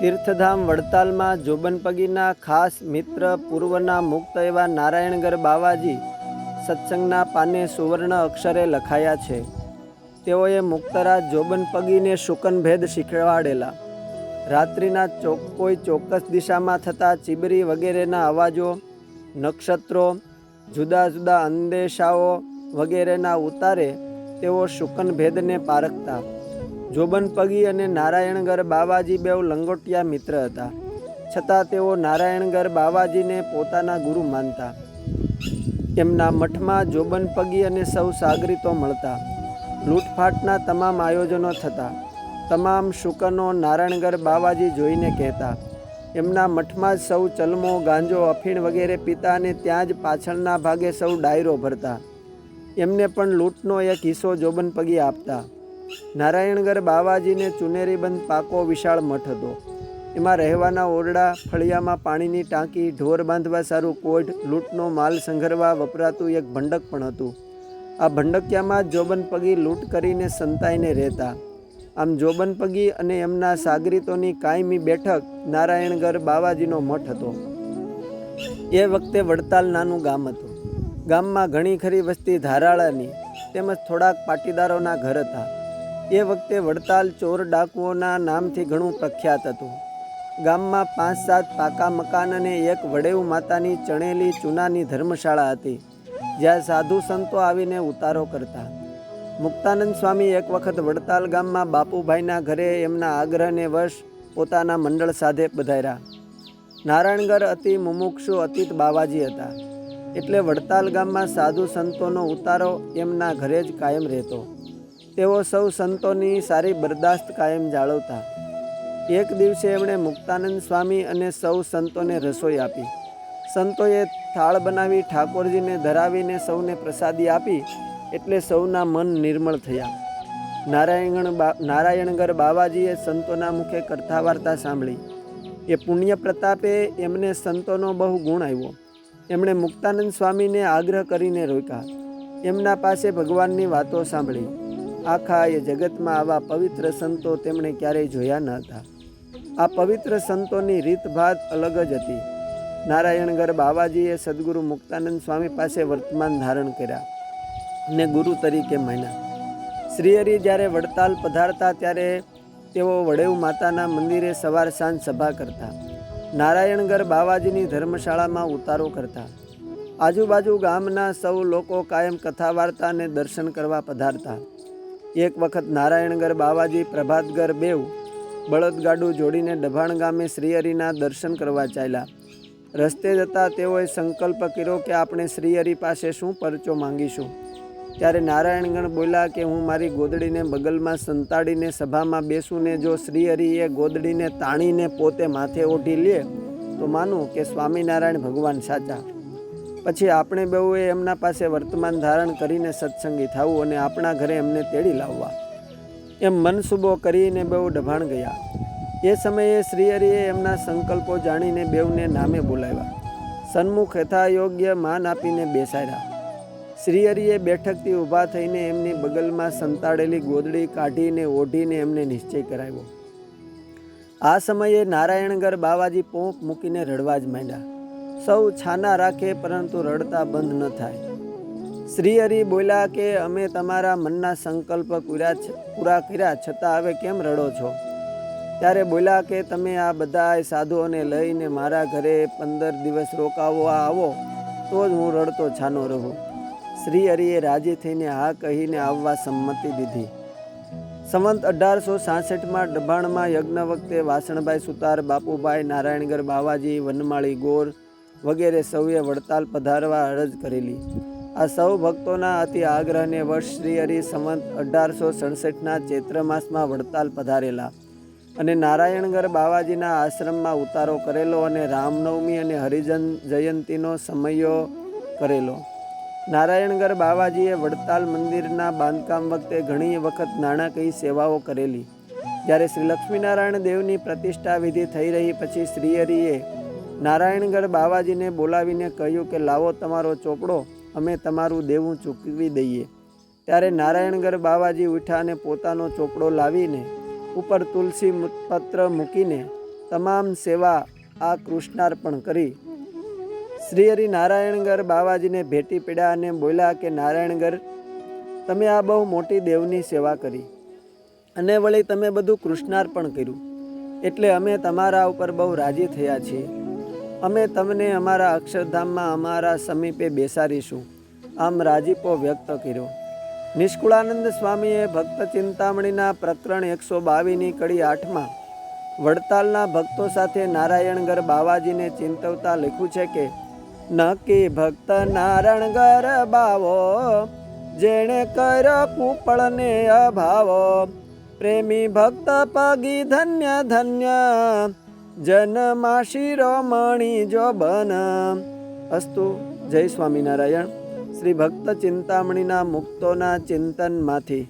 તીર્થધામ વડતાલમાં જોબનપગીના ખાસ મિત્ર પૂર્વના મુક્ત એવા નારાયણગર બાવાજી સત્સંગના પાને સુવર્ણ અક્ષરે લખાયા છે. તેઓએ મુક્તરાજ જોબનપગીને શુકનભેદ શીખવાડેલા. રાત્રિના ચોક, કોઈ ચોક્કસ દિશામાં થતા ચીબરી વગેરેના અવાજો, નક્ષત્રો, જુદા જુદા અંદેશાઓ વગેરેના ઉતારે તેઓ શુકનભેદને પારખતા. જોબનપગી અને નારાયણગર બાવાજી બેવ લંગોટિયા મિત્ર હતા. છતાં તેઓ નારાયણગર બાવાજીને પોતાના ગુરુ માનતા. એમના મઠમાં જોબનપગી અને સૌ સાગરીતો મળતા. લૂંટફાટના તમામ આયોજનો થતા. તમામ શુકનો નારાયણગર બાવાજી જોઈને કહેતા. એમના મઠમાં જ સૌ ચલમો, ગાંજો, અફીણ વગેરે પીતા અને ત્યાં જ પાછળના ભાગે સૌ ડાયરો ભરતા. એમને પણ લૂંટનો એક હિસ્સો જોબનપગી આપતા. નારાયણગર બાવાજીને ચુનેરીબંધ પાકો વિશાળ મઠ હતો. એમાં રહેવાના ઓરડા, ફળિયામાં પાણીની ટાંકી, ઢોર બાંધવા સારું કોઢ, લૂંટનો માલ સંઘરવા વપરાતું એક ભંડક પણ હતું. આ ભંડકિયામાં જ જોબનપગી લૂંટ કરીને સંતાઈને રહેતા. આમ જોબનપગી અને એમના સાગરીતોની કાયમી બેઠક નારાયણગર બાવાજીનો મઠ હતો. એ વખતે વડતાલ નાનું ગામ હતું. ગામમાં ઘણી ખરી વસ્તી ધારાળાની, તેમજ થોડાક પાટીદારોના ઘર હતા. એ વખતે વડતાલ ચોર ડાકુઓના નામથી ઘણું પ્રખ્યાત હતું. ગામમાં પાંચ સાત પાકા મકાન અને એક વડેવ માતાની ચણેલી ચૂનાની ધર્મશાળા હતી, જ્યાં સાધુ સંતો આવીને ઉતારો કરતા. મુક્તાનંદ સ્વામી એક વખત વડતાલ ગામમાં બાપુભાઈના ઘરે એમના આગ્રહને વશ પોતાના મંડળ સાથે પધાર્યા. નારાયણગર અતિ મુમુક્ષુ અતીત બાવાજી હતા. એટલે વડતાલ ગામમાં સાધુ સંતોનો ઉતારો એમના ઘરે જ કાયમ રહેતો. તેઓ સૌ સંતોની સારી બરદાસ્ત કાયમ જાળવતા. એક દિવસે એમણે મુક્તાનંદ સ્વામી અને સૌ સંતોને રસોઈ આપી. સંતોએ થાળ બનાવી ઠાકોરજીને ધરાવીને સૌને પ્રસાદી આપી એટલે સૌના મન નિર્મળ થયા. નારાયણ નારાયણગર બાવાજીએ સંતોના મુખે કથા વાર્તા સાંભળી. એ પુણ્ય પ્રતાપે એમને સંતોનો બહુ ગુણ આવ્યો. એમણે મુક્તાનંદ સ્વામીને આગ્રહ કરીને રોક્યા. એમના પાસે ભગવાનની વાતો સાંભળી. આખા એ જગતમાં આવા પવિત્ર સંતો તેમણે ક્યારેય જોયા ન હતા. આ પવિત્ર સંતોની રીતભાત અલગ જ હતી. નારાયણગર બાવાજીએ સદગુરુ મુક્તાનંદ સ્વામી પાસે વર્તમાન ધારણ કર્યા ને ગુરુ તરીકે માન્યા. શ્રીહરિ જ્યારે વડતાલ પધારતા ત્યારે તેઓ વડેવ માતાના મંદિરે સવાર સાંજ સભા કરતા. નારાયણગર બાવાજીની ધર્મશાળામાં ઉતારો કરતા. આજુબાજુ ગામના સૌ લોકો કાયમ કથા વાર્તા અને દર્શન કરવા પધારતા. એક વખત નારાયણગર બાવાજી, પ્રભાતગર બેવ બળદગાડું જોડીને ડભાણ ગામે શ્રીહરિના દર્શન કરવા ચાલ્યા. રસ્તે જતાં તેઓએ સંકલ્પ કર્યો કે આપણે શ્રીહરિ પાસે શું પરચો માંગીશું. ત્યારે નારાયણગણ બોલ્યા કે હું મારી ગોદડીને બગલમાં સંતાડીને સભામાં બેસું ને જો શ્રીહરિએ ગોદડીને તાણીને પોતે માથે ઓઢી લે, તો માનું કે સ્વામિનારાયણ ભગવાન સાચા. પછી આપણે બહુએ એમના પાસે વર્તમાન ધારણ કરીને સત્સંગી થવું અને આપણા ઘરે એમને તેડી લાવવા. એમ મનસુબો કરીને બહુ ડભાણ ગયા. એ સમયે શ્રીહરિએ એમના સંકલ્પો જાણીને બેઉને નામે બોલાવ્યા. સન્મુખ યથાયોગ્ય માન આપીને બેસાડ્યા. શ્રીહરિએ બેઠકથી ઊભા થઈને એમની બગલમાં સંતાડેલી ગોદડી કાઢીને ઓઢીને એમને નિશ્ચય કરાવ્યો. આ સમયે નારાયણગર બાવાજી પોંપ મૂકીને રડવા જ માંડ્યા. સૌ છાના રાખે પરંતુ રડતા બંધ ન થાય. શ્રી હરિ બોલ્યા કે, અમે તમારા મનના સંકલ્પ પૂરા પૂરા કર્યા છતાં હવે કેમ રડો છો? ત્યારે બોલ્યા કે, તમે આ બધા સાધુઓને લઈને મારા ઘરે પંદર દિવસ રોકાવવા આવો, તો જ હું રડતો છાનો રહું. શ્રી હરિએ રાજી થઈને હા કહીને આવવા સંમતિ દીધી. સંવંત અઢારસો સાસઠમાં ડભાણમાં યજ્ઞ વખતે વાસણભાઈ સુતાર, બાપુભાઈ નારાયણગર, બાવાજી, વનમાળી ગોર વગેરે સૌએ વડતાલ પધારવા અરજ કરેલી. આ સૌ ભક્તોના અતિ આગ્રહને વર્ષ શ્રી હરિ સંવંત અઢારસો સડસઠના ચૈત્ર માસમાં વડતાલ પધારેલા અને નારાયણગર બાવાજીના આશ્રમમાં ઉતારો કરેલો અને રામનવમી અને હરિજન જયંતીનો સમયો કરેલો. નારાયણગર બાવાજીએ વડતાલ મંદિરના બાંધકામ વખતે ઘણી વખત નાણાકીય સેવાઓ કરેલી. જ્યારે શ્રી લક્ષ્મીનારાયણ દેવની પ્રતિષ્ઠા વિધિ થઈ રહી પછી શ્રીહરિએ નારાયણગઢ બાવાજીને બોલાવીને કહ્યું કે, લાવો તમારો ચોપડો, અમે તમારું દેવું ચૂકવી દઈએ. ત્યારે નારાયણગઢ બાવાજી ઉઠ્યા અને પોતાનો ચોપડો લાવીને ઉપર તુલસી પત્ર મૂકીને તમામ સેવા આ કૃષ્ણાર્પણ કરી. શ્રી હરિ નારાયણગર બાવાજીને ભેટી પડ્યા અને બોલ્યા કે નારાયણગર તમે આ બહુ મોટી દેવની સેવા કરી અને વળી તમે બધું કૃષ્ણાર્પણ કર્યું. એટલે અમે તમારા ઉપર બહુ રાજી થયા છીએ. અમે તમને અમારા અક્ષરધામમાં અમારા સમીપે બેસાડીશું. આમ રાજીપો વ્યક્ત કર્યો. નિષ્કુળાનંદ સ્વામીએ ભક્ત ચિંતામણીના પ્રકરણ એકસો બાવીની કડી આઠમાં વડતાલના ભક્તો સાથે નારાયણગર બાવાજીને ચિંતવતા લખ્યું છે કે, નક્કી ભક્ત નારાયણગર બાવો, જેણે કર્યો કુપળને અભાવો, પ્રેમી ભક્ત પગી ધન્ય ધન્ય જનમાં રમણી જો બન અસ્તુ જય સ્વામિનારાયણ. શ્રી ભક્ત ચિંતામણીના મુક્તોના ચિંતનમાંથી.